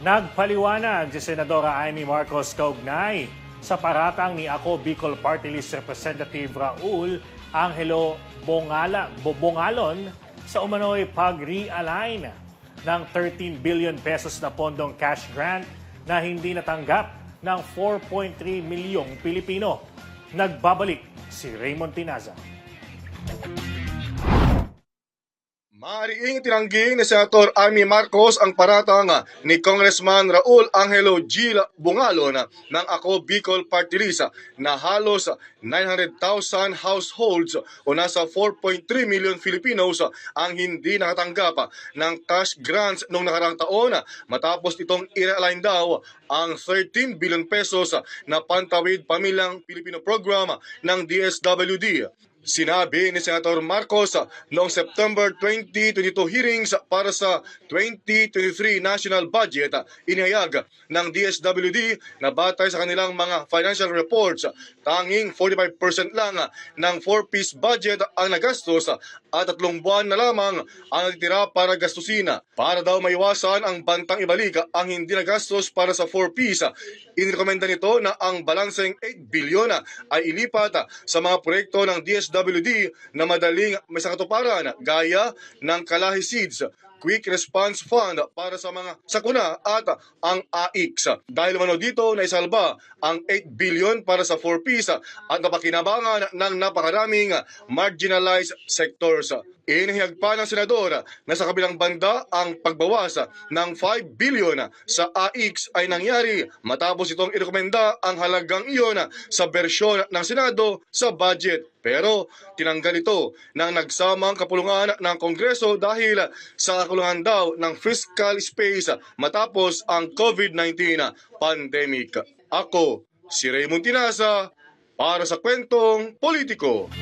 Nagpaliwanag si Senadora Amy Marcos kaugnay sa paratang ni Ako Bicol Party List Representative Raul Angelo Bongala, Bo- Bongalon sa umano'y pag-realign ng 13 billion pesos na pondong cash grant na hindi natanggap ng 4.3 milyong Pilipino. Nagbabalik si Raymond Tinaza. Maariing tinanggi ni Senator Amy Marcos ang paratang ni Congressman Raul Angelo G. Bungalon ng Ako Bicol Party List na halos 900,000 households o nasa 4.3 million Filipinos ang hindi nakatanggap ng cash grants noong nakarang taon matapos itong i-realign daw ang 13 billion pesos na Pantawid Pamilyang Pilipino Program ng DSWD. Sinabi ni Senator Marcos noong September 2022 hearings para sa 2023 national budget inihayag ng DSWD na batay sa kanilang mga financial reports tanging 45% lang ng 4-piece budget ang nagastos at tatlong buwan na lamang ang natitira para gastusin. Para daw maiwasan ang bantang ibalik ang hindi nagastos para sa 4-piece, inirekomenda nito na ang balanseng 8 bilyon ay ilipat sa mga proyekto ng DSWD na madaling may sakatuparan gaya ng Kalahi Seeds, Quick Response Fund para sa mga sakuna at ang AIX. Dahil mano dito na isalba ang 8 billion para sa 4Ps at napakinabangan ng napakaraming marginalized sectors. Inihiyag pa ng senador na sa kabilang banda ang pagbawas ng 5 billion sa AIX ay nangyari matapos itong irekomenda ang halagang iyon sa bersyon ng Senado sa budget. Pero tinanggal ito ng nagsamang kapulungan ng Kongreso dahil sa kakulungan daw ng fiscal space matapos ang COVID-19 pandemic. Ako, si Raymond Tinasa, para sa kwentong politiko.